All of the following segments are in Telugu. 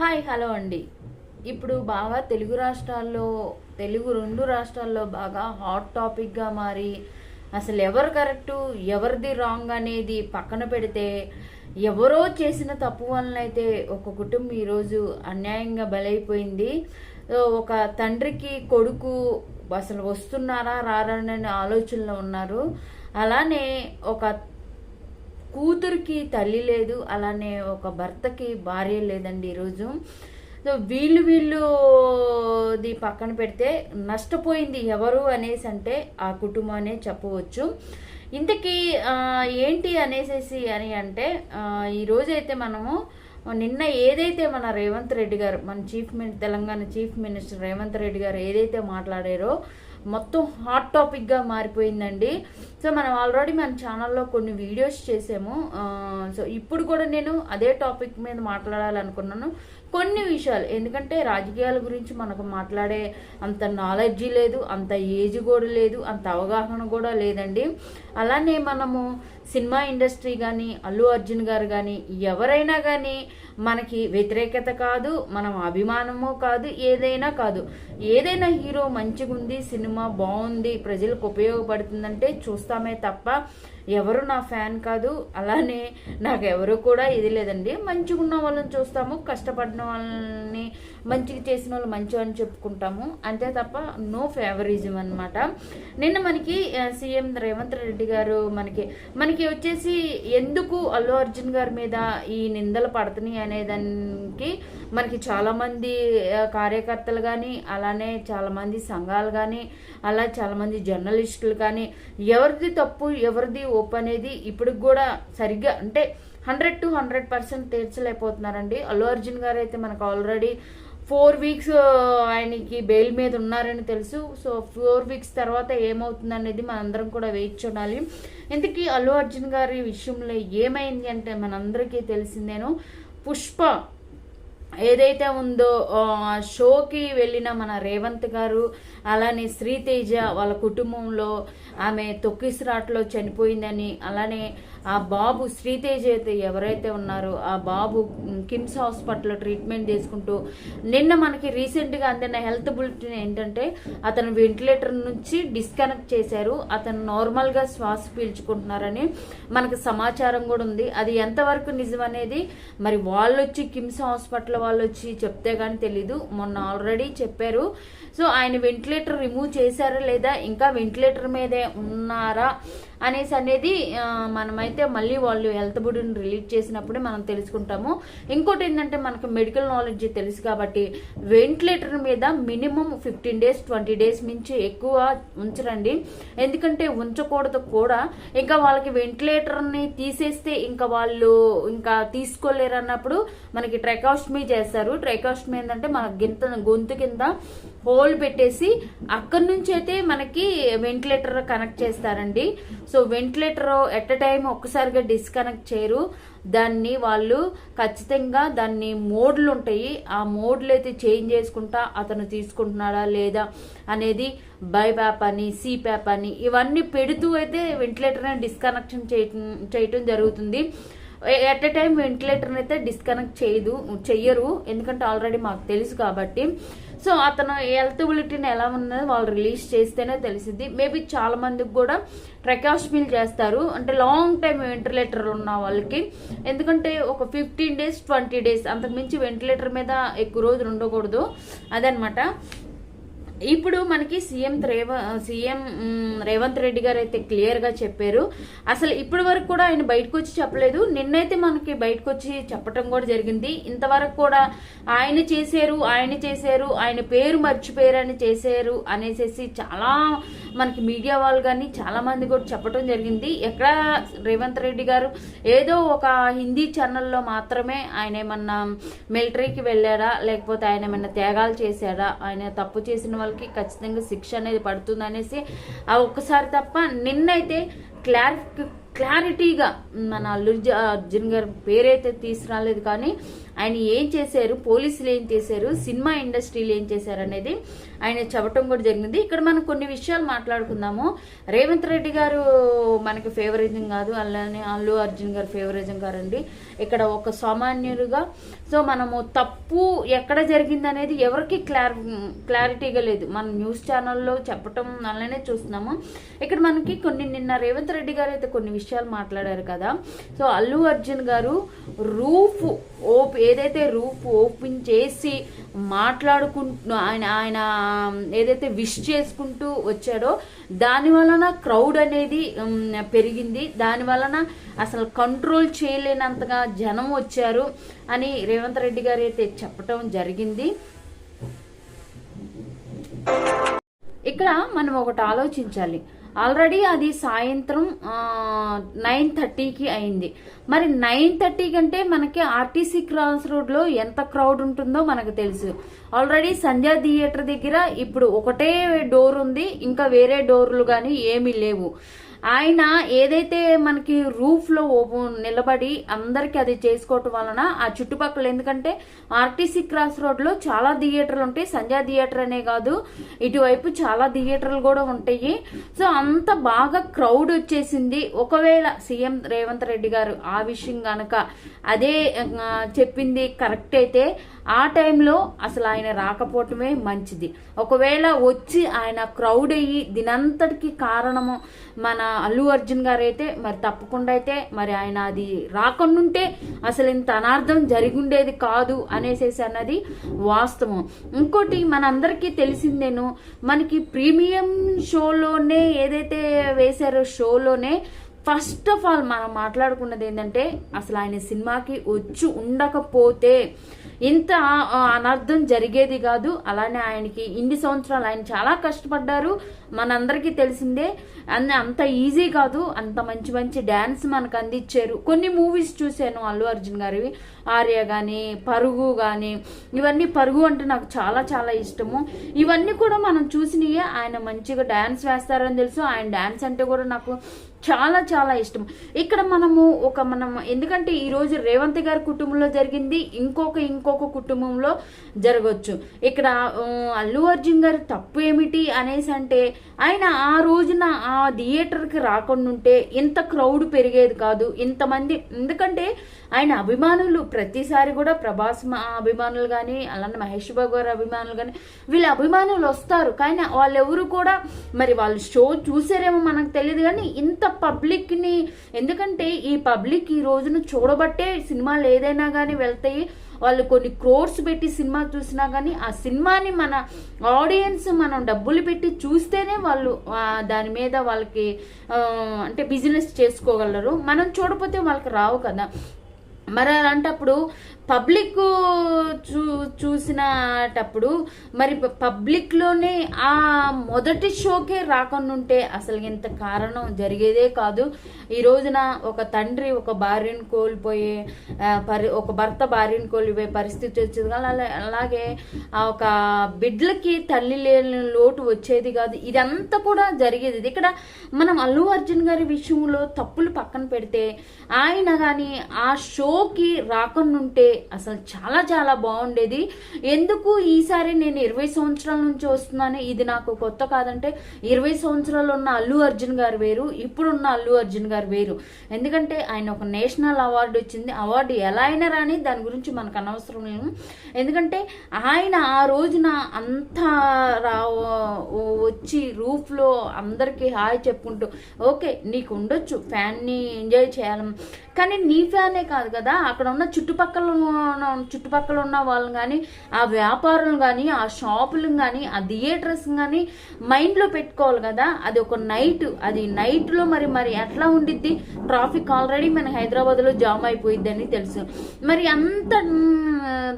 హాయ్ హలో అండి. ఇప్పుడు బాగా తెలుగు రాష్ట్రాల్లో తెలుగు రెండు రాష్ట్రాల్లో బాగా హాట్ టాపిక్గా మారి అసలు ఎవరు కరెక్టు ఎవరిది రాంగ్ అనేది పక్కన పెడితే ఎవరో చేసిన తప్పు వలన అయితే ఒక కుటుంబం ఈరోజు అన్యాయంగా బలైపోయింది. ఒక తండ్రికి కొడుకు అసలు వస్తున్నారా రారా అనే ఆలోచనలో ఉన్నారు. అలానే ఒక కూతురికి తల్లి లేదు అలానే ఒక భర్తకి భార్య లేదండి ఈరోజు సో వీళ్ళు వీళ్ళుది పక్కన పెడితే నష్టపోయింది ఎవరు అనేసి అంటే ఆ కుటుంబం అనే చెప్పవచ్చు. ఇంతకీ ఏంటి అనేసేసి అని అంటే ఈరోజైతే మనము నిన్న ఏదైతే మన రేవంత్ రెడ్డి గారు మన chief mini Telangana chief minister Revanth Reddy గారు ఏదైతే మాట్లాడారో మొత్తం హాట్ టాపిక్గా మారిపోయిందండి. సో మనం ఆల్రెడీ మన ఛానల్లో కొన్ని వీడియోస్ చేసాము. సో ఇప్పుడు కూడా నేను అదే టాపిక్ మీద మాట్లాడాలనుకున్నాను. కొన్ని విషయాలు ఎందుకంటే రాజకీయాల గురించి మనకు మాట్లాడే అంత నాలెడ్జి లేదు అంత ఏజ్ కూడా లేదు అంత అవగాహన కూడా లేదండి. అలానే మనము సినిమా ఇండస్ట్రీ కానీ అల్లు అర్జున్ గారు కానీ ఎవరైనా కానీ మనకి వ్యతిరేకత కాదు మనం అభిమానము కాదు ఏదైనా కాదు. ఏదైనా హీరో మంచిగా ఉంది సినిమా బాగుంది ప్రజలకు ఉపయోగపడుతుందంటే చూస్తామే తప్ప ఎవరు నా ఫ్యాన్ కాదు అలానే నాకు ఎవరు కూడా ఇది లేదండి. మంచిగా ఉన్న వాళ్ళని చూస్తాము కష్టపడిన వాళ్ళని మంచిగా చేసిన వాళ్ళు మంచి అని చెప్పుకుంటాము. అంతే తప్ప నో ఫేవరిజం అన్నమాట. నిన్న మనకి సీఎం రేవంత్ రెడ్డి గారు మనకి మనకి వచ్చేసి ఎందుకు అల్లు అర్జున్ గారి మీద ఈ నిందలు పడుతున్నాయి అనే దానికి మనకి చాలామంది కార్యకర్తలు కానీ అలానే చాలామంది సంఘాలు కానీ అలా చాలామంది జర్నలిస్టులు కానీ ఎవరిది తప్పు ఎవరిది ఒప్పు అనేది ఇప్పుడు కూడా సరిగ్గా అంటే హండ్రెడ్ టు హండ్రెడ్ పర్సెంట్ తీర్చలేకపోతున్నారండి. అల్లు అర్జున్ గారు అయితే మనకు ఆల్రెడీ ఫోర్ వీక్స్ ఆయనకి బెయిల్ మీద ఉన్నారని తెలుసు. సో ఫోర్ వీక్స్ తర్వాత ఏమవుతుంది అనేది మనందరం కూడా వెయిట్ చూడాలి. ఇంతకీ అల్లు అర్జున్ గారి విషయంలో ఏమైంది అంటే మనందరికీ తెలిసిందేను. పుష్ప ఏదైతే ఉందో షోకి వెళ్ళిన మన రేవంత్ గారు అలానే శ్రీతేజ వాళ్ళ కుటుంబంలో ఆమె తొక్కిసిరాట్లో చనిపోయిందని అలానే ఆ బాబు శ్రీతేజ అయితే ఎవరైతే ఉన్నారో ఆ బాబు కిమ్స్ హాస్పిటల్లో ట్రీట్మెంట్ చేసుకుంటూ నిన్న మనకి రీసెంట్గా అందిన హెల్త్ బులెటిన్ ఏంటంటే అతను వెంటిలేటర్ నుంచి డిస్కనెక్ట్ చేశారు. అతను నార్మల్గా శ్వాస పీల్చుకుంటున్నారని మనకు సమాచారం కూడా ఉంది. అది ఎంతవరకు నిజం అనేది మరి వాళ్ళు వచ్చి కిమ్స్ హాస్పిటల్ వాళ్ళు వచ్చి చెప్తే కానీ తెలీదు. మొన్న ఆల్రెడీ చెప్పారు. సో ఆయన వెంటిలేటర్ రిమూవ్ చేశారా లేదా ఇంకా వెంటిలేటర్ మీదే ఉన్నారా అనేసి అనేది మనమైతే మళ్ళీ వాళ్ళు హెల్త్ బుడ్ని రిలీజ్ చేసినప్పుడే మనం తెలుసుకుంటాము. ఇంకోటి ఏంటంటే మనకు మెడికల్ నాలెడ్జ్ తెలుసు కాబట్టి వెంటిలేటర్ మీద minimum fifteen days twenty days మించి ఎక్కువ ఉంచరండి. ఎందుకంటే ఉంచకూడదు కూడా. ఇంకా వాళ్ళకి వెంటిలేటర్ని తీసేస్తే ఇంకా వాళ్ళు ఇంకా తీసుకోలేరు అన్నప్పుడు మనకి ట్రైకాస్టమీ చేస్తారు. ట్రైకాస్టమీ ఏంటంటే మన గింత గొంతు కింద హోల్ పెట్టేసి అక్కడి నుంచి అయితే మనకి వెంటిలేటర్ కనెక్ట్ చేస్తారండి. సో వెంటిలేటర్ ఎట్ టైం ఒక్కసారిగా డిస్కనెక్ట్ చేయరు. దాన్ని వాళ్ళు ఖచ్చితంగా దాన్ని మోడ్లు ఉంటాయి. ఆ మోడ్లు అయితే చేంజ్ చేసుకుంటా అతను తీసుకుంటున్నాడా లేదా అనేది బైప్యాప్ అని సిప్యాప్ అని ఇవన్నీ పెడుతూ అయితే వెంటిలేటర్ని డిస్కనెక్షన్ చేయటం చేయటం జరుగుతుంది. ఎట్ ఎ టైం వెంటిలేటర్ని అయితే డిస్కనెక్ట్ చేయదు చెయ్యరు. ఎందుకంటే ఆల్రెడీ మాకు తెలుసు కాబట్టి. సో అతను ఎలిజిబిలిటీని ఎలా ఉన్నది వాళ్ళు రిలీజ్ చేస్తేనే తెలిసింది మేబీ చాలా మందికి కూడా ట్రెకాస్మిల్ చేస్తారు. అంటే లాంగ్ టైం వెంటిలేటర్ ఉన్న వాళ్ళకి. ఎందుకంటే ఒక ఫిఫ్టీన్ డేస్ ట్వంటీ డేస్ అంతకుమించి వెంటిలేటర్ మీద ఎక్కువ రోజులు ఉండకూడదు. అదనమాట. ఇప్పుడు మనకి సీఎం రేవ సీఎం రేవంత్ రెడ్డి గారు అయితే క్లియర్గా చెప్పారు. అసలు ఇప్పటి వరకు కూడా ఆయన బయటకు వచ్చి చెప్పలేదు. నిన్నైతే మనకి బయటకు వచ్చి చెప్పటం కూడా జరిగింది. ఇంతవరకు కూడా ఆయన చేశారు ఆయన చేశారు ఆయన పేరు మర్చిపోయారని చేశారు అనేసి చాలా మనకి మీడియా వాళ్ళు కానీ చాలా మంది కూడా చెప్పడం జరిగింది. ఎక్కడ రేవంత్ రెడ్డి గారు ఏదో ఒక హిందీ ఛానల్లో మాత్రమే ఆయన ఏమన్నా మిలిటరీకి వెళ్ళారా? లేకపోతే ఆయన ఏమన్నా త్యాగాలు చేశాడా ఆయన తప్పు చేసిన వాళ్ళకి ఖచ్చితంగా శిక్ష అనేది పడుతుంది అనేసి ఆ ఒక్కసారి తప్ప నిన్నైతే క్లారిఫి క్లారిటీగా మన అల్లుర్జు అర్జున్ గారి పేరైతే తీసుకురాలేదు కానీ ఆయన ఏం చేశారు? పోలీసులు ఏం చేశారు? సినిమా ఇండస్ట్రీలు ఏం చేశారు అనేది ఆయన చెప్పటం కూడా జరిగింది. ఇక్కడ మనం కొన్ని విషయాలు మాట్లాడుకుందాము. రేవంత్ రెడ్డి గారు మనకి ఫేవరిజం కాదు. అలానే అల్లు అర్జున్ గారు ఫేవరిజం కారండి. ఇక్కడ ఒక సామాన్యులుగా సో మనము తప్పు ఎక్కడ జరిగింది అనేది ఎవరికి క్లారి క్లారిటీగా లేదు. మన న్యూస్ ఛానల్లో చెప్పటం అలానే చూస్తున్నాము. ఇక్కడ మనకి కొన్ని నిన్న రేవంత్ రెడ్డి గారు అయితే కొన్ని విషయాలు మాట్లాడారు కదా. సో అల్లు అర్జున్ గారు రూఫ్ ఓప్ ఏదైతే రూఫ్ ఓపెన్ చేసి మాట్లాడుకుంటు ఆయన ఆయన ఏదైతే విష్ చేసుకుంటూ వచ్చాడో దాని వలన క్రౌడ్ అనేది పెరిగింది. దాని వలన అసలు కంట్రోల్ చేయలేనంతగా జనం వచ్చారు అని రేవంత్ రెడ్డి గారు అయితే చెప్పటం జరిగింది. ఇక్కడ మనం ఒకటి ఆలోచించాలి. ఆల్రెడీ అది సాయంత్రం నైన్ థర్టీకి అయింది. మరి నైన్ థర్టీ కంటే మనకి ఆర్టీసీ క్రాస్ రోడ్లో ఎంత క్రౌడ్ ఉంటుందో మనకు తెలుసు. ఆల్రెడీ సంధ్యా థియేటర్ దగ్గర ఇప్పుడు ఒకటే డోర్ ఉంది ఇంకా వేరే డోర్లు కానీ ఏమీ లేవు. ఆయన ఏదైతే మనకి రూఫ్లో నిలబడి అందరికి అది చేసుకోవటం వలన ఆ చుట్టుపక్కల ఎందుకంటే ఆర్టీసీ క్రాస్ రోడ్లో చాలా థియేటర్లు ఉంటాయి. సంధ్యా థియేటర్ అనే కాదు ఇటువైపు చాలా థియేటర్లు కూడా ఉంటాయి. సో అంత బాగా క్రౌడ్ వచ్చేసింది. ఒకవేళ సీఎం రేవంత్ రెడ్డి గారు ఆ విషయం గనక అదే చెప్పింది కరెక్ట్ అయితే ఆ టైంలో అసలు ఆయన రాకపోవటమే మంచిది. ఒకవేళ వచ్చి ఆయన క్రౌడ్ అయ్యి దీనంతటికి కారణము మన అల్లు అర్జున్ గారు అయితే మరి తప్పకుండా అయితే మరి ఆయన అది రాకుండా అసలు ఇంత అనార్థం జరిగుండేది కాదు అనేసేసి అన్నది వాస్తవం. ఇంకోటి మనందరికీ తెలిసిందేను మనకి ప్రీమియం షోలోనే ఏదైతే వేశారో షోలోనే ఫస్ట్ ఆఫ్ ఆల్ మనం మాట్లాడుకున్నది ఏంటంటే అసలు ఆయన సినిమాకి వచ్చి ఉండకపోతే ఇంత అనర్థం జరిగేది కాదు. అలానే ఆయనకి ఇన్ని సంవత్సరాలు ఆయన చాలా కష్టపడ్డారు. మనందరికీ తెలిసిందే అన్ని అంత ఈజీ కాదు అంత మంచి మంచి డ్యాన్స్ మనకు అందించారు. కొన్ని మూవీస్ చూశాను అల్లు అర్జున్ గారివి. ఆర్య కానీ పరుగు కానీ ఇవన్నీ పరుగు అంటే నాకు చాలా చాలా ఇష్టము. ఇవన్నీ కూడా మనం చూసినవి ఆయన మంచిగా డ్యాన్స్ వేస్తారని తెలుసు ఆయన డ్యాన్స్ అంటే కూడా నాకు చాలా చాలా ఇష్టం ఇక్కడ మనము ఒక మనం ఎందుకంటే ఈరోజు రేవంత్ గారి కుటుంబంలో జరిగింది ఇంకొక ఇంకొక కుటుంబంలో జరగవచ్చు ఇక్కడ అల్లు అర్జున్ గారి తప్పు ఏమిటి అనేసి అంటే ఆయన ఆ రోజున ఆ థియేటర్కి రాకుండా ఉంటే ఇంత క్రౌడ్ పెరిగేది కాదు ఇంతమంది ఎందుకంటే ఆయన అభిమానులు ప్రతిసారి కూడా ప్రభాస్ మా అభిమానులు కానీ అలానే మహేష్ బాబు గారు అభిమానులు కానీ వీళ్ళ అభిమానులు వస్తారు. కానీ వాళ్ళెవరు కూడా మరి వాళ్ళు షో చూసారేమో మనకు తెలియదు కానీ ఇంత పబ్లిక్ని ఎందుకంటే ఈ పబ్లిక్ ఈ రోజున చూడబట్టే సినిమాలు ఏదైనా కానీ వెళ్తాయి. వాళ్ళు కొన్ని క్రోర్స్ పెట్టి సినిమా చూసినా కానీ ఆ సినిమాని మన ఆడియన్స్ మనం డబ్బులు పెట్టి చూస్తేనే వాళ్ళు దాని మీద వాళ్ళకి అంటే బిజినెస్ చేసుకోగలరు. మనం చూడపోతే వాళ్ళకి రావు కదా. మరి అలాంటప్పుడు పబ్లిక్ చూ చూసినటప్పుడు మరి పబ్లిక్లోనే ఆ మొదటి షోకే రాకుండా అసలు ఇంత కారణం జరిగేదే కాదు. ఈ రోజున ఒక తండ్రి ఒక భార్యను కోల్పోయే పరి ఒక భర్త భార్యను కోల్పోయే పరిస్థితి వచ్చేది కానీ అలాగే ఆ ఒక బిడ్డలకి తల్లి లేని లోటు వచ్చేది కాదు. ఇదంతా కూడా జరిగేది. ఇది. ఇక్కడ మనం అల్లు అర్జున్ గారి విషయంలో తప్పులు పక్కన పెడితే ఆయన కానీ ఆ షోకి రాకుండా అసలు చాలా చాలా బాగుండేది. ఎందుకు ఈసారి నేను ఇరవై సంవత్సరాల నుంచి వస్తున్నాను? ఇది నాకు కొత్త కాదంటే ఇరవై సంవత్సరాలు ఉన్న అల్లు అర్జున్ గారు వేరు ఇప్పుడున్న అల్లు అర్జున్ గారు వేరు. ఎందుకంటే ఆయన ఒక నేషనల్ అవార్డు వచ్చింది అవార్డు ఎలా అయినా రాని దాని గురించి మనకు అనవసరం లేదు. ఎందుకంటే ఆయన ఆ రోజున అంతా రా వచ్చి రూఫ్లో అందరికీ హాయ్ చెప్పుకుంటూ ఓకే నీకు ఉండొచ్చు ఫ్యాన్ని ఎంజాయ్ చేయాలి కానీ నీ ఫ్యానే కాదు కదా అక్కడ ఉన్న చుట్టుపక్కల ఉన్న చుట్టుపక్కల ఉన్న వాళ్ళని కానీ ఆ వ్యాపారులు కానీ ఆ షాపులు కానీ ఆ థియేటర్స్ కానీ మైండ్లో పెట్టుకోవాలి కదా. అది ఒక నైట్ అది నైట్లో మరి మరి ఎట్లా ఉండిద్ది? ట్రాఫిక్ ఆల్రెడీ మన హైదరాబాద్లో జామ్ అయిపోయిద్దని తెలుసు. మరి అంత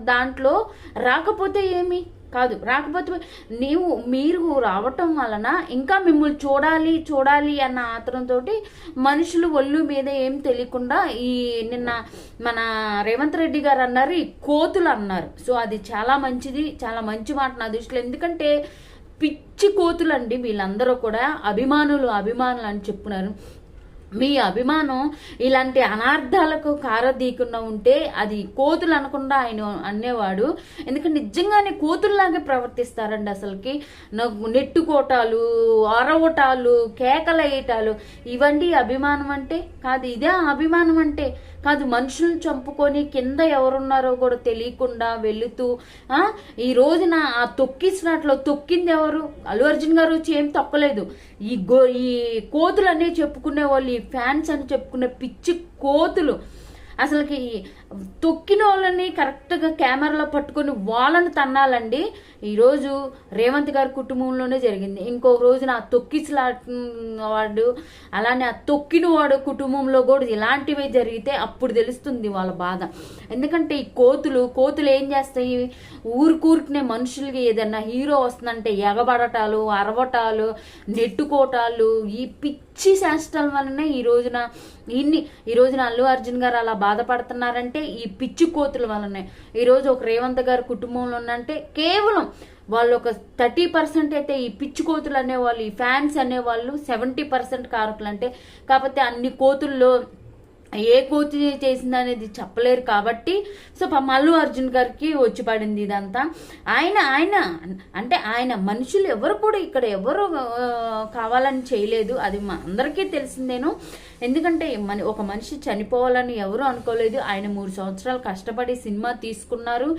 దాంట్లో రాకపోతే ఏమి? కాదు. రాకపోతే నీవు మీరు రావటం వలన ఇంకా మిమ్మల్ని చూడాలి చూడాలి అన్న ఆతరంతో మనుషులు ఒళ్ళు మీద ఏం తెలియకుండా ఈ నిన్న మన రేవంత్ రెడ్డి గారు అన్నారు ఈ కోతులు అన్నారు. సో అది చాలా మంచిది చాలా మంచి మాట నా దృష్టిలో. ఎందుకంటే పిచ్చి కోతులు అండి వీళ్ళందరూ కూడా. అభిమానులు అభిమానులు అని చెప్పున్నారు. మీ అభిమానం ఇలాంటి అనార్థాలకు కారదీకుండా ఉంటే అది కోతులు అనకుండా ఆయన అనేవాడు. ఎందుకంటే నిజంగానే కోతుల్లాగే ప్రవర్తిస్తారండి అసలుకి. నెట్టుకోటాలు అరవటాలు కేకలేయటాలు ఇవండి అభిమానం అంటే కాదు ఇదే అభిమానం అంటే కాదు మనుషులను చంపుకొని కింద ఎవరున్నారో కూడా తెలియకుండా వెళుతూ ఆ, ఈ రోజున ఆ తొక్కిసినట్లు తొక్కింది ఎవరు? అల్లు అర్జున్ గారు వచ్చి ఏం తొక్కలేదు ఈ గో ఈ కోతులు అనే చెప్పుకునే వాళ్ళు ఈ ఫ్యాన్స్ అని చెప్పుకునే పిచ్చి కోతులు. అసలుకి తొక్కిన వాళ్ళని కరెక్ట్గా కెమెరాలో పట్టుకొని వాళ్ళని తన్నాలండి. ఈరోజు రేవంత్ గారి కుటుంబంలోనే జరిగింది. ఇంకో రోజున ఆ తొక్కిసలా వాడు అలానే ఆ తొక్కిన వాడు కుటుంబంలో కూడా ఇలాంటివే జరిగితే అప్పుడు తెలుస్తుంది వాళ్ళ బాధ. ఎందుకంటే ఈ కోతులు కోతులు ఏం చేస్తాయి? ఊరికూరికినే మనుషులకి ఏదన్నా హీరో వస్తుందంటే ఎగబడటాలు అరవటాలు నెట్టుకోటాలు ఈ పిచ్చి శాస్త్రాల వలన ఈ రోజున ఇన్ని ఈ రోజున అల్లు అర్జున్ గారు అలా బాధపడుతున్నారంటే ఈ పిచ్చి కోతుల వల్లనే. ఈరోజు ఒక రేవంత్ గారి కుటుంబంలో ఉన్నంటే కేవలం వాళ్ళు ఒక థర్టీ పర్సెంట్ అయితే ఈ పిచ్చి కోతులు అనేవాళ్ళు ఈ ఫ్యాన్స్ అనేవాళ్ళు సెవెంటీ పర్సెంట్ కారకులు అంటే కాకపోతే అన్ని కోతుల్లో ఏ కోతి చేసింది అనేది చెప్పలేరు కాబట్టి సో పాపం అర్జున్ గారికి వచ్చి పడింది ఇదంతా. ఆయన ఆయన అంటే ఆయన మనుషులు ఎవరు కూడా ఇక్కడ ఎవరు కావాలని చేయలేదు. అది మా అందరికీ తెలిసిందేను. ఎందుకంటే మన ఒక మనిషి చనిపోవాలని ఎవరు అనుకోలేదు. ఆయన మూడు సంవత్సరాలు కష్టపడి సినిమా తీసుకున్నారు.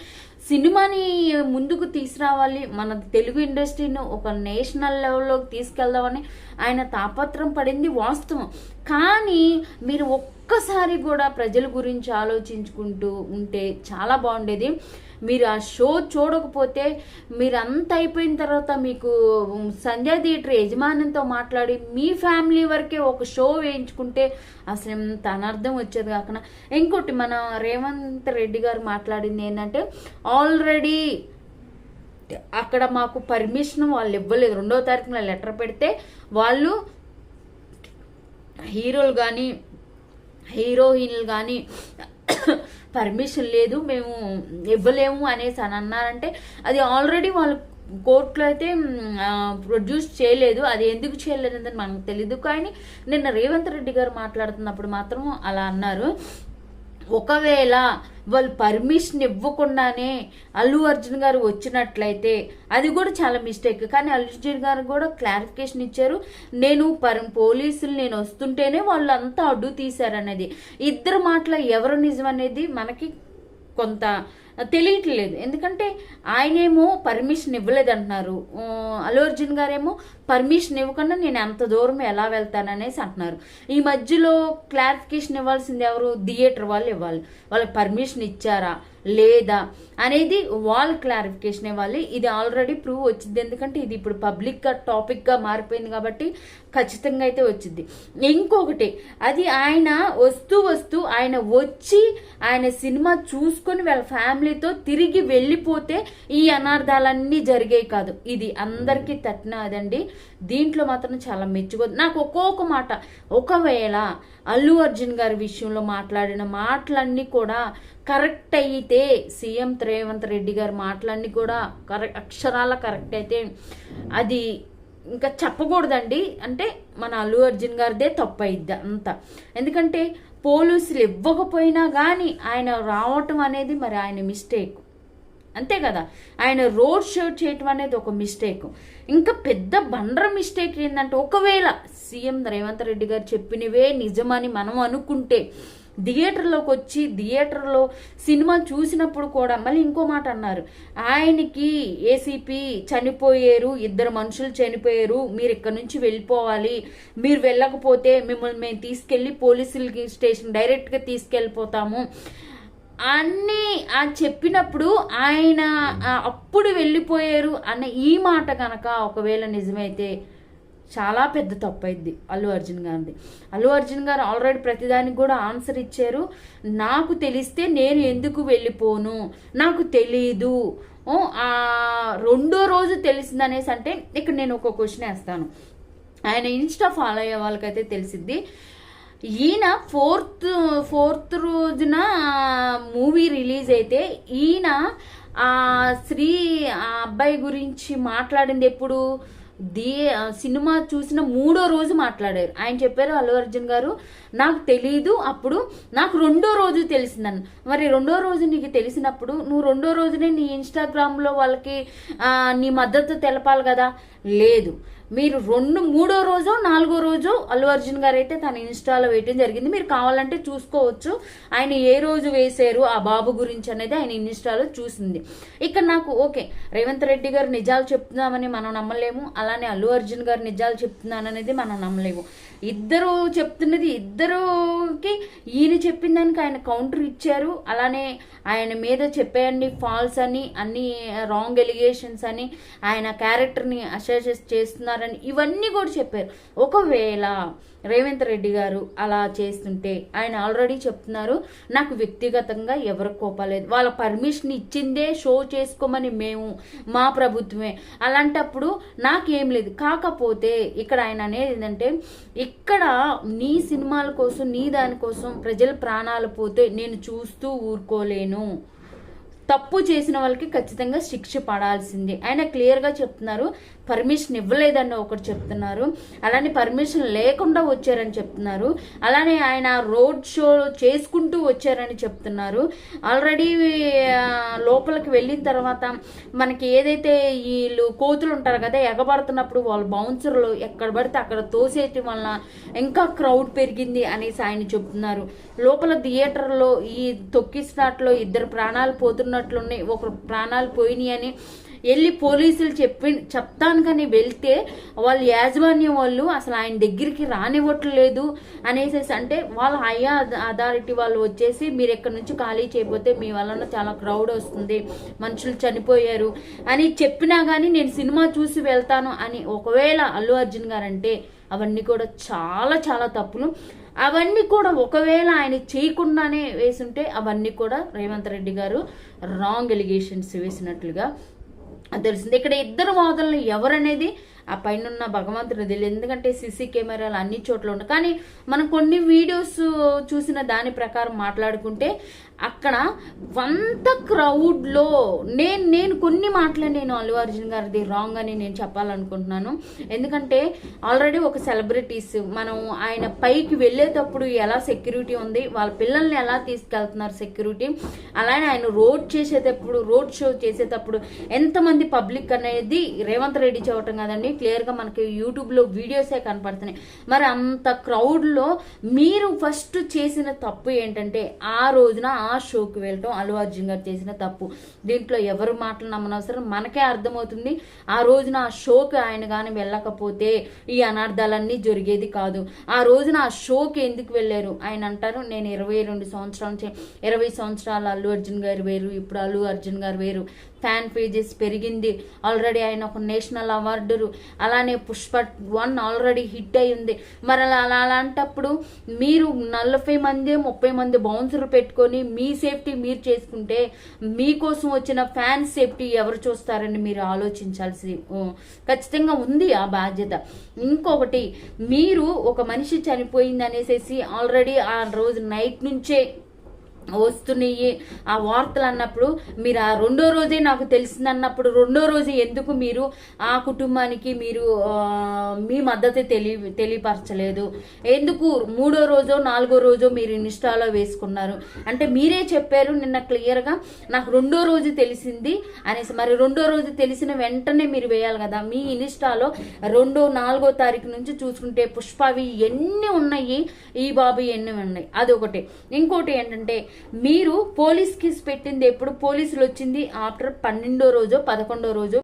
సినిమాని ముందుకు తీసుకురావాలి. మన తెలుగు ఇండస్ట్రీని ఒక నేషనల్ లెవెల్లోకి తీసుకెళ్దామని ఆయన తాపత్రం పడింది వాస్తవం. కానీ మీరు ఒక్కసారి కూడా ప్రజల గురించి ఆలోచించుకుంటూ ఉంటే చాలా బాగుండేది. మీరు ఆ షో చూడకపోతే మీరు అంత అయిపోయిన తర్వాత మీకు సంధ్యా థియేటర్ యజమానంతో మాట్లాడి మీ ఫ్యామిలీ వరకే ఒక షో వేయించుకుంటే అసలు ఎంత అనర్థం వచ్చేది కాకుండా ఇంకోటి మన రేవంత్ రెడ్డి గారు మాట్లాడింది ఏంటంటే ఆల్రెడీ అక్కడ మాకు పర్మిషన్ వాళ్ళు ఇవ్వలేదు. రెండో తారీఖున లెటర్ పెడితే వాళ్ళు హీరోలు కానీ హీరోయిన్లు కానీ పర్మిషన్ లేదు మేము ఇవ్వలేము అనేసి అని అన్నారంటే అది ఆల్రెడీ వాళ్ళు కోర్టులో అయితే ప్రొడ్యూస్ చేయలేదు అది ఎందుకు చేయలేదని మనకు తెలియదు కానీ నిన్న రేవంత్ రెడ్డి గారు మాట్లాడుతున్నప్పుడు మాత్రం అలా అన్నారు. ఒకవేళ వాళ్ళు పర్మిషన్ ఇవ్వకుండానే అల్లు అర్జున్ గారు వచ్చినట్లయితే అది కూడా చాలా మిస్టేక్ కానీ అల్లు అర్జున్ గారు కూడా క్లారిఫికేషన్ ఇచ్చారు. నేను పర్ పోలీసులు నేను వస్తుంటేనే వాళ్ళు అంతా అడ్డు తీశారనేది. ఇద్దరు మాటల ఎవరు నిజం అనేది మనకి కొంత తెలియట్లేదు. ఎందుకంటే ఆయనేమో పర్మిషన్ ఇవ్వలేదు అంటున్నారు అల్లు అర్జున్ గారేమో పర్మిషన్ ఇవ్వకుండా నేను ఎంత దూరం ఎలా వెళ్తాననేసి అంటున్నారు. ఈ మధ్యలో క్లారిఫికేషన్ ఇవ్వాల్సింది ఎవరు? థియేటర్ వాళ్ళు ఇవ్వాలి. వాళ్ళకి పర్మిషన్ ఇచ్చారా? లేదా అనేది వాళ్ళ క్లారిఫికేషన్ ఇవ్వాలి. ఇది ఆల్రెడీ ప్రూవ్ వచ్చింది. ఎందుకంటే ఇది ఇప్పుడు పబ్లిక్గా టాపిక్గా మారిపోయింది కాబట్టి ఖచ్చితంగా అయితే వచ్చింది. ఇంకొకటి అది ఆయన వస్తూ వస్తూ ఆయన వచ్చి ఆయన సినిమా చూసుకొని వాళ్ళ ఫ్యామిలీతో తిరిగి వెళ్ళిపోతే ఈ అనార్థాలన్నీ జరిగాయి కాదు. ఇది అందరికీ తట్టినదండి దీంట్లో మాత్రం చాలా మెచ్చుకోదు నాకు ఒక్కొక్క మాట ఒకవేళ అల్లు అర్జున్ గారి విషయంలో మాట్లాడిన మాటలన్నీ కూడా కరెక్ట్ అయితే సీఎం రేవంత్ రెడ్డి గారు మాటలన్నీ కూడా కరెక్ట్ అక్షరాల కరెక్ట్ అయితే అది ఇంకా చెప్పకూడదండి. అంటే మన అల్లు అర్జున్ గారిదే తప్పయిద్ది అంత. ఎందుకంటే పోలీసులు ఇవ్వకపోయినా కానీ ఆయన రావటం అనేది మరి ఆయన మిస్టేక్. అంతే కదా? ఆయన రోడ్ షో చేయటం అనేది ఒక మిస్టేక్. ఇంకా పెద్ద బండ్ర మిస్టేక్ ఏంటంటే ఒకవేళ సీఎం రేవంత్ రెడ్డి గారు చెప్పినవే నిజమని మనం అనుకుంటే థియేటర్లోకి వచ్చి థియేటర్లో సినిమా చూసినప్పుడు కూడా మళ్ళీ ఇంకో మాట అన్నారు. ఆయనకి ఏసీపీ చనిపోయారు ఇద్దరు మనుషులు చనిపోయారు మీరు ఇక్కడ నుంచి వెళ్ళిపోవాలి మీరు వెళ్ళకపోతే మిమ్మల్ని మేము తీసుకెళ్ళి పోలీసులకి స్టేషన్ డైరెక్ట్గా తీసుకెళ్ళిపోతాము. అన్నీ ఆ చెప్పినప్పుడు ఆయన అప్పుడు వెళ్ళిపోయారు అన్న ఈ మాట కనుక ఒకవేళ నిజమైతే చాలా పెద్ద తప్పు అయింది అల్లు అర్జున్ గారిది. అల్లు అర్జున్ గారు ఆల్రెడీ ప్రతిదానికి కూడా ఆన్సర్ ఇచ్చారు. నాకు తెలిస్తే నేను ఎందుకు వెళ్ళిపోను? నాకు తెలీదు. ఆ రెండో రోజు తెలిసిందనేసి అంటే ఇక్కడ నేను ఒక క్వశ్చన్ వేస్తాను. ఆయన ఇన్స్టా ఫాలో అయ్యే వాళ్ళకైతే తెలిసిద్ది. ఈయన ఫోర్త్ ఫోర్త్ రోజున మూవీ రిలీజ్ అయితే ఈయన ఆ స్త్రీ ఆ అబ్బాయి గురించి మాట్లాడింది ఎప్పుడు? ది సినిమా చూసిన మూడో రోజు మాట్లాడారు. ఆయన చెప్పారు అల్లు అర్జున్ గారు నాకు తెలీదు అప్పుడు నాకు రెండో రోజు తెలిసిందన్న మరి రెండో రోజు నీకు తెలిసినప్పుడు నువ్వు రెండో రోజునే నీ ఇన్స్టాగ్రామ్లో వాళ్ళకి నీ మద్దతు తెలపాలి కదా? లేదు. మీరు రెండు మూడో రోజు నాలుగో రోజు అల్లు అర్జున్ గారు అయితే తన ఇన్స్టాలో వేయటం జరిగింది. మీరు కావాలంటే చూసుకోవచ్చు. ఆయన ఏ రోజు వేశారు ఆ బాబు గురించి అనేది ఆయన ఇన్స్టాలో చూసింది. ఇక్కడ నాకు ఓకే రేవంత్ రెడ్డి గారు నిజాలు చెప్తున్నామని మనం నమ్మలేము. అలానే అల్లు అర్జున్ గారు నిజాలు చెప్తున్నాననేది మనం నమ్మలేము. ఇద్దరు చెప్తున్నది ఇద్దరుకి ఈయన చెప్పిన దానికి ఆయన కౌంటర్ ఇచ్చారు. అలానే ఆయన మీద చెప్పేయండి ఫాల్స్ అని అన్ని రాంగ్ ఎలిగేషన్స్ అని ఆయన క్యారెక్టర్ని అసెస్ చేస్తున్నారని ఇవన్నీ కూడా చెప్పారు. ఒకవేళ రేవంత్ రెడ్డి గారు అలా చేస్తుంటే ఆయన ఆల్రెడీ చెప్తున్నారు నాకు వ్యక్తిగతంగా ఎవరు కోపలేదు వాళ్ళ పర్మిషన్ ఇచ్చిందే షో చేసుకోమని మేము మా ప్రభుత్వమే. అలాంటప్పుడు నాకేం లేదు. కాకపోతే ఇక్కడ ఆయన అనేది ఏంటంటే ఇక్కడ నీ సినిమాల కోసం నీ దానికోసం ప్రజల ప్రాణాలు పోతే నేను చూస్తూ ఊరుకోలేను. తప్పు చేసిన వాళ్ళకి ఖచ్చితంగా శిక్ష పడాల్సిందే. ఆయన క్లియర్గా చెప్తున్నారు పర్మిషన్ ఇవ్వలేదని ఒకటి చెప్తున్నారు. అలానే పర్మిషన్ లేకుండా వచ్చారని చెప్తున్నారు. అలానే ఆయన రోడ్ షో చేసుకుంటూ వచ్చారని చెప్తున్నారు. ఆల్రెడీ లోపలికి వెళ్ళిన తర్వాత మనకి ఏదైతే వీళ్ళు కోతులు ఉంటారు కదా ఎగబడుతున్నప్పుడు వాళ్ళు బౌన్సర్లు ఎక్కడ పడితే అక్కడ తోసేయటం వలన ఇంకా క్రౌడ్ పెరిగింది అనేసి ఆయన చెప్తున్నారు. లోపల థియేటర్లో ఈ తొక్కిస్టాట్లో ఇద్దరు ప్రాణాలు పోతున్నట్లున్నాయి. ఒకరు ప్రాణాలు పోయినాయి అని వెళ్ళి పోలీసులు చెప్పి చెప్తానుకని వెళ్తే వాళ్ళ యాజమాన్యం వాళ్ళు అసలు ఆయన దగ్గరికి రానివ్వట్లేదు అనేసి అంటే వాళ్ళ హైయా అథారిటీ వాళ్ళు వచ్చేసి మీరు ఎక్కడి నుంచి ఖాళీ చేయకపోతే మీ వలన చాలా క్రౌడ్ వస్తుంది మనుషులు చనిపోయారు అని చెప్పినా కానీ నేను సినిమా చూసి వెళ్తాను అని ఒకవేళ అల్లు అర్జున్ గారు అంటే అవన్నీ కూడా చాలా చాలా తప్పులు. అవన్నీ కూడా ఒకవేళ ఆయన చేయకుండానే వేసుంటే అవన్నీ కూడా రేవంత్ రెడ్డి గారు రాంగ్ ఎలిగేషన్స్ వేసినట్లుగా తెలిసింది. ఇక్కడ ఇద్దరు వాదనలు ఎవరనేది ఆ పైన ఉన్న భగవంతుడు తెలియదు. ఎందుకంటే సీసీ కెమెరాలు అన్ని చోట్ల ఉండవు కానీ మనం కొన్ని వీడియోస్ చూసిన దాని ప్రకారం మాట్లాడుకుంటే అక్కడ వంత క్రౌడ్లో నేను నేను కొన్ని మాటలు నేను అల్లు అర్జున్ గారిది రాంగ్ అని నేను చెప్పాలనుకుంటున్నాను. ఎందుకంటే ఆల్రెడీ ఒక సెలబ్రిటీస్ మనం ఆయన పైకి వెళ్ళేటప్పుడు ఎలా సెక్యూరిటీ ఉంది వాళ్ళ పిల్లల్ని ఎలా తీసుకెళ్తున్నారు సెక్యూరిటీ అలానే ఆయన రోడ్ చేసేటప్పుడు రోడ్ షో చేసేటప్పుడు ఎంతమంది పబ్లిక్ అనేది రేవంత్ రెడ్డి చెప్పటం కదండి క్లియర్గా మనకి యూట్యూబ్లో వీడియోసే కనపడుతున్నాయి. మరి అంత క్రౌడ్లో మీరు ఫస్ట్ చేసిన తప్పు ఏంటంటే ఆ రోజున ఆ షోకి వెళ్ళటం అల్లు అర్జున్ గారు చేసిన తప్పు. దీంట్లో ఎవరు మాటలు నమ్మనవసరం? మనకే అర్థమవుతుంది. ఆ రోజున ఆ షోకి ఆయన కానీ వెళ్ళకపోతే ఈ అనార్థాలన్నీ జరిగేది కాదు. ఆ రోజున ఆ షోకి ఎందుకు వెళ్ళారు? ఆయన అంటారు నేను ఇరవై రెండు సంవత్సరాల నుంచి ఇరవై సంవత్సరాలు అల్లు అర్జున్ గారు వేరు ఇప్పుడు అల్లు అర్జున్ గారు వేరు. ఫ్యాన్ పేజెస్ పెరిగింది. ఆల్రెడీ ఆయన ఒక నేషనల్ అవార్డు అలానే పుష్ప వన్ ఆల్రెడీ హిట్ అయింది మరి అలా అలా అలాంటప్పుడు మీరు నలభై మంది ముప్పై మంది బౌన్సర్లు పెట్టుకొని మీ సేఫ్టీ మీరు చేసుకుంటే మీకోసం వచ్చిన ఫ్యాన్ సేఫ్టీ ఎవరు చూస్తారని మీరు ఆలోచించాల్సి ఖచ్చితంగా ఉంది ఆ బాధ్యత. ఇంకొకటి మీరు ఒక మనిషి చనిపోయింది అనేసి ఆల్రెడీ ఆ రోజు నైట్ నుంచే వస్తున్నాయి. ఆ వార్తలు అన్నప్పుడు మీరు ఆ రెండో రోజే నాకు తెలిసింది అన్నప్పుడు రెండో రోజు ఎందుకు మీరు ఆ కుటుంబానికి మీరు మీ మద్దతు తెలియ తెలియపరచలేదు? ఎందుకు మూడో రోజో నాలుగో రోజో మీరు ఇన్స్టాలో వేసుకున్నారు? అంటే మీరే చెప్పారు నిన్న క్లియర్గా నాకు రెండో రోజు తెలిసింది అనేసి. మరి రెండో రోజు తెలిసిన వెంటనే మీరు వేయాలి కదా. మీ ఇన్స్టాలో రెండో నాలుగో తారీఖు నుంచి చూసుకుంటే పుష్పవి ఎన్ని ఉన్నాయి? ఈ బాబు ఎన్ని ఉన్నాయి? అదొకటి ఇంకోటి ఏంటంటే మీరు పోలీస్ కేసు పెట్టింది ఎప్పుడు? పోలీసులు వచ్చింది ఆఫ్టర్ పన్నెండో రోజు పదకొండో రోజు?